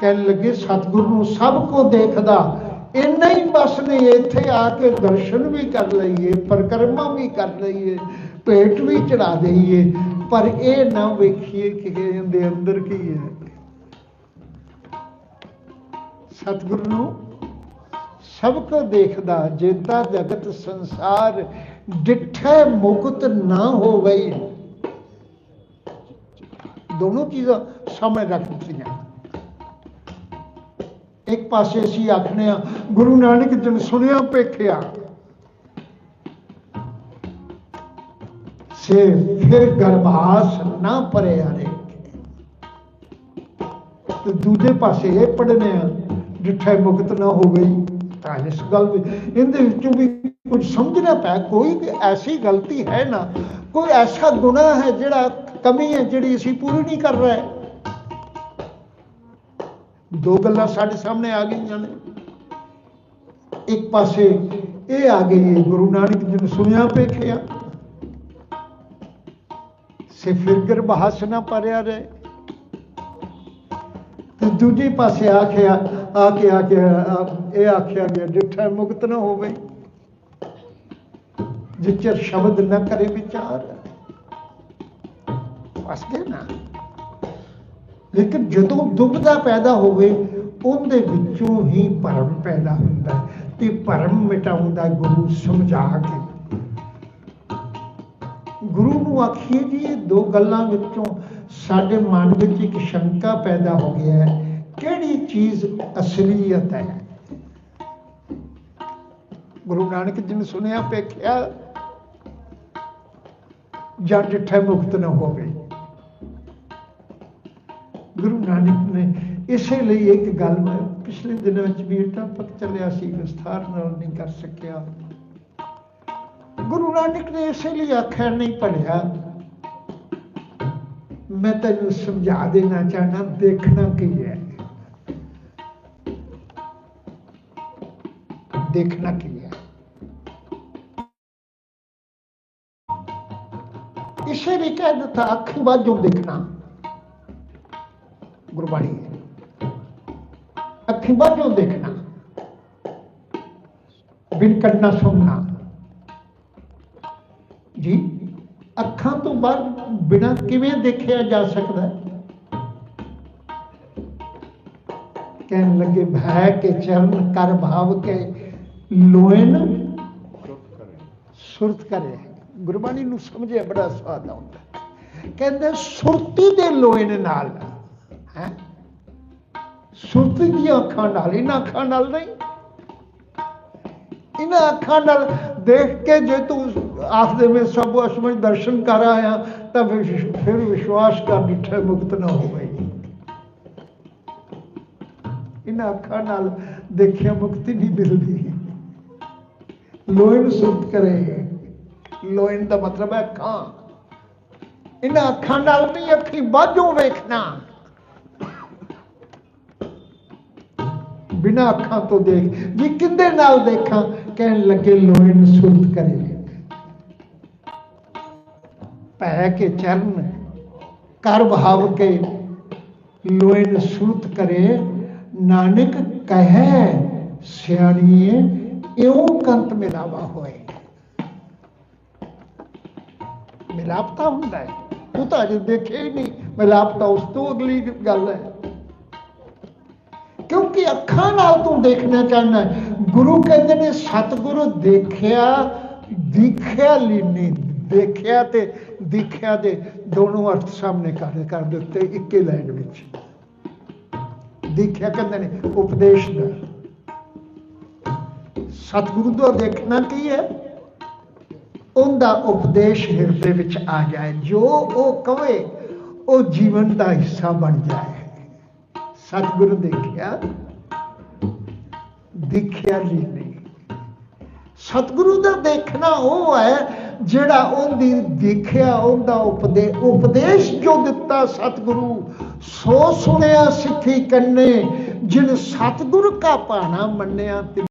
ਕਹਿਣ ਲੱਗੇ, ਸਤਿਗੁਰ ਨੂੰ ਸਭ ਕੋ ਦੇਖਦਾ। ਇੰਨਾ ਹੀ ਬਸ ਨੇ ਇੱਥੇ ਆ ਕੇ ਦਰਸ਼ਨ ਵੀ ਕਰ ਲਈਏ, ਪਰਿਕਰਮਾ ਵੀ ਕਰ ਲਈਏ, ਭੇਟ ਵੀ ਚੜਾ ਦਈਏ। ਪਰ ਇਹ ਨਾ ਵੇਖੀਏ ਕਿ ਇਹਦੇ ਅੰਦਰ ਕੀ ਹੈ। ਸਤਿਗੁਰੂ ਨੂੰ ਸਭ ਕੋ ਦੇਖਦਾ, ਜੇਤਾ ਜਗਤ ਸੰਸਾਰ, ਡਿਠੇ ਮੁਕਤ ਨਾ ਹੋਵੇ ਦੋਨੋਂ ਚੀਜ਼ਾਂ ਸਾਹਮਣੇ ਰੱਖ ਦਿੱਤੀਆਂ। ਇੱਕ ਪਾਸੇ ਅਸੀਂ ਆਖਣੇ ਆ, ਗੁਰੂ ਨਾਨਕ ਜਨ ਸੁਣਿਆ ਪੇਖਿਆ। ਸੇ ਫਿਰ ਗਰਭਾਸ ਨਾ ਪਰੇ ਆਰੇ ਤੇ ਦੂਜੇ ਪਾਸੇ ਇਹ ਪੜਨੇ ਆ, ਜਿੱਥੇ ਮੁਕਤ ਨਾ ਹੋ ਗਈ, ਤਾਂ ਇਸ ਗੱਲ ਵਿੱਚ ਇਹਦੇ ਵਿੱਚੋਂ ਵੀ ਕੁਝ ਸਮਝਣਾ ਪੈ, ਕੋਈ ਐਸੀ ਗਲਤੀ ਹੈ ਨਾ, ਕੋਈ ਐਸਾ ਗੁਨਾਹ ਹੈ ਜਿਹੜਾ ਕਮੀ ਹੈ ਜਿਹੜੀ ਅਸੀਂ ਪੂਰੀ ਨਹੀਂ ਕਰ ਰਹੇ। ਦੋ ਗੱਲਾਂ ਸਾਡੇ ਸਾਹਮਣੇ ਆ ਗਈਆਂ ਨੇ। ਇੱਕ ਪਾਸੇ ਇਹ ਆ ਗਈ ਗੁਰੂ ਨਾਨਕ ਜੀ ਨੂੰ ਸੁਣਿਆ ਪੇਖਿਆ ਸੇ ਫਿਰ ਗਰਭਾਸ ਨਾ ਪਰਿਆ ਰਹੇ। ਤੇ ਦੂਜੇ ਪਾਸੇ ਆਖਿਆ ਆ ਕੇ ਆ ਕੇ ਇਹ ਆਖਿਆ ਗਿਆ, ਜਿੱਥੇ ਮੁਕਤ ਨਾ ਹੋਵੇ, ਜਿੱਚਰ ਸ਼ਬਦ ਨਾ ਕਰੇ ਵਿਚਾਰ। ਫਸ ਗਏ ਨਾ। ਲੇਕਿਨ ਜਦੋਂ ਦੁਬਦਾ ਪੈਦਾ ਹੋਵੇ, ਉਹਦੇ ਵਿੱਚੋਂ ਹੀ ਭਰਮ ਪੈਦਾ ਹੁੰਦਾ ਤੇ ਭਰਮ ਮਿਟਾਉਂਦਾ ਗੁਰੂ ਸਮਝਾ ਕੇ। ਗੁਰੂ ਨੂੰ ਆਖੀਏ ਜੀ, ਇਹ ਦੋ ਗੱਲਾਂ ਵਿੱਚੋਂ ਸਾਡੇ ਮਨ ਵਿੱਚ ਇੱਕ ਸ਼ੰਕਾ ਪੈਦਾ ਹੋ ਗਿਆ ਹੈ। ਕਿਹੜੀ ਚੀਜ਼ ਅਸਲੀਅਤ ਹੈ? ਗੁਰੂ ਨਾਨਕ ਜੀ ਨੇ ਸੁਣਿਆ ਪੇਖਿਆ ਜਾਂ ਜਿੱਥੇ ਮੁਕਤ ਨਾ ਹੋਵੇ। ਗੁਰੂ ਨਾਨਕ ਨੇ ਇਸੇ ਲਈ ਇੱਕ ਗੱਲ ਪਿਛਲੇ ਦਿਨਾਂ ਵਿੱਚ ਵੀ ਇਹ ਟਾਪਕ ਚੱਲਿਆ ਸੀ, ਵਿਸਥਾਰ ਨਾਲ ਨਹੀਂ ਕਰ ਸਕਿਆ। ਗੁਰੂ ਨਾਨਕ ਨੇ ਇਸੇ ਲਈ ਆਖਿਆ, ਨਹੀਂ ਪੜਿਆ ਮੈਂ ਤੈਨੂੰ ਸਮਝਾ ਦੇਣਾ ਚਾਹਨਾ, ਦੇਖਣਾ ਕੀ ਹੈ। ਦੇਖਣਾ ਕੀ ਹੈ। ਇਸੇ ਲਈ ਕਹਿ ਦਿੱਤਾ, ਅੱਖੀ ਬਾਝੋਂ ਦੇਖਣਾ। ਗੁਰਬਾਣੀ ਹੈ। ਅੱਖੀ ਬਾਝੋਂ ਦੇਖਣਾ, ਬਿਨ ਕੰਨਾ ਸੁਣਨਾ। ਜੀ, ਅੱਖਾਂ ਤੋਂ ਬਾਅਦ ਬਿਨਾਂ ਕਿਵੇਂ ਦੇਖਿਆ ਜਾ ਸਕਦਾ ਹੈ? ਕਹਿਣ ਲੱਗੇ, ਭੈ ਕੇ ਚਰਨ ਕਰ ਭਾਵ ਕੇ ਲੋਇਨ ਸੁਰਤ ਕਰੇ। ਗੁਰਬਾਣੀ ਨੂੰ ਸਮਝਿਆ ਬੜਾ ਸਵਾਦ ਆਉਂਦਾ। ਹੈ। ਕਹਿੰਦੇ ਸੁਰਤੀ ਦੇ ਲੋਇਨ ਨਾਲ ਹੈ ਸੁਰਤੀ ਦੀਆਂ ਅੱਖਾਂ ਨਾਲ ਇਹਨਾਂ ਅੱਖਾਂ ਨਾਲ ਨਹੀਂ ਇਹਨਾਂ ਅੱਖਾਂ ਨਾਲ ਦੇਖ ਕੇ ਜੇ ਤੂੰ ਆਖਦੇ ਵਿੱਚ ਸਭ ਅਸਮਝ ਦਰਸ਼ਨ ਕਰ ਆਇਆ ਤਾਂ ਵਿਸ਼- ਫਿਰ ਵਿਸ਼ਵਾਸ ਕਰ ਡਿਠੇ ਮੁਕਤ ਨਾ ਹੋਵੇ ਇਹਨਾਂ ਅੱਖਾਂ ਨਾਲ ਦੇਖਿਆ ਮੁਕਤੀ ਨਹੀਂ ਮਿਲਦੀ ਲੋਇਨ ਸੁਰਤ ਕਰੇ ਲੋਇਨ ਦਾ ਮਤਲਬ ਹੈ ਅੱਖਾਂ ਇਹਨਾਂ ਅੱਖਾਂ ਨਾਲ ਨਹੀਂ ਅੱਖੀ ਬਾਝੋਂ ਵੇਖਣਾ ਬਿਨਾ ਅੱਖਾਂ ਤੋਂ ਦੇਖ ਜੀ ਕਿੰਦੇ ਨਾਲ ਦੇਖਾਂ? ਕਹਿਣ ਲੱਗੇ ਲੋਇਨ ਸੁਰਤ ਕਰੇ ਪੈ ਕੇ ਚਰਨ ਕਰ ਭਾਵ ਕੇ ਲੋਇਨ ਸੁਰਤ ਕਰੇ। ਨਾਨਕ ਕਹੈ, ਸਿਆਣੀਏ, ਇਉ ਕੰਤ ਮਿਲਾਵਾ ਹੋਏ। ਮਿਲਾਪਤਾ ਹੁੰਦਾ ਹੈ। ਉਹ ਤਾਂ ਅਜੇ ਦੇਖਿਆ ਹੀ ਨਹੀਂ। ਮਿਲਾਪਤਾ ਉਸ ਤੋਂ ਅਗਲੀ ਗੱਲ ਹੈ। ਕਿਉਂਕਿ ਅੱਖਾਂ ਨਾਲ ਤੂੰ ਦੇਖਣਾ ਚਾਹੁੰਦਾ ਗੁਰੂ ਕਹਿੰਦੇ ਨੇ, ਸਤਿਗੁਰੂ ਦੇਖਿਆ, ਦਿਖਿਆ ਲੀਨੀ ਦੇਖਿਆ ਤੇ ਦਿਖਿਆ ਦੇ ਦੋਨੋਂ ਅਰਥ ਸਾਹਮਣੇ ਕਰ ਕਰ ਦਿੱਤੇ ਇੱਕੇ ਲਾਈਨ ਵਿੱਚ। ਦੇਖਿਆ ਕਹਿੰਦੇ ਨੇ, ਉਪਦੇਸ਼ ਦਾ। ਸਤਿਗੁਰੂ ਦਾ ਦੇਖਣਾ ਕੀ ਹੈ? ਉਹਦਾ ਉਪਦੇਸ਼ ਹਿਰਦੇ ਵਿੱਚ ਆ ਜਾਏ। ਜੋ ਉਹ ਕਵੇ ਉਹ ਜੀਵਨ ਦਾ ਹਿੱਸਾ ਬਣ ਜਾਏ। ਸਤਿਗੁਰੂ ਦੇਖਿਆ ਦਿਖਿਆ ਲਈ ਨਹੀਂ। ਸਤਿਗੁਰੂ ਦਾ ਦੇਖਣਾ ਉਹ ਹੈ, ਜਿਹੜਾ ਉਹਦੀ ਦੇਖਿਆ, ਉਹਦਾ ਉਪਦੇ, ਉਪਦੇਸ਼ ਜੋ ਦਿੱਤਾ ਸਤਿਗੁਰੂ, ਸੋ ਸੁਣਿਆ ਸਿੱਖੀ ਕੰਨੇ, ਜਿਨ ਸਤਿਗੁਰ ਕਾ ਭਾਣਾ ਮੰਨਿਆ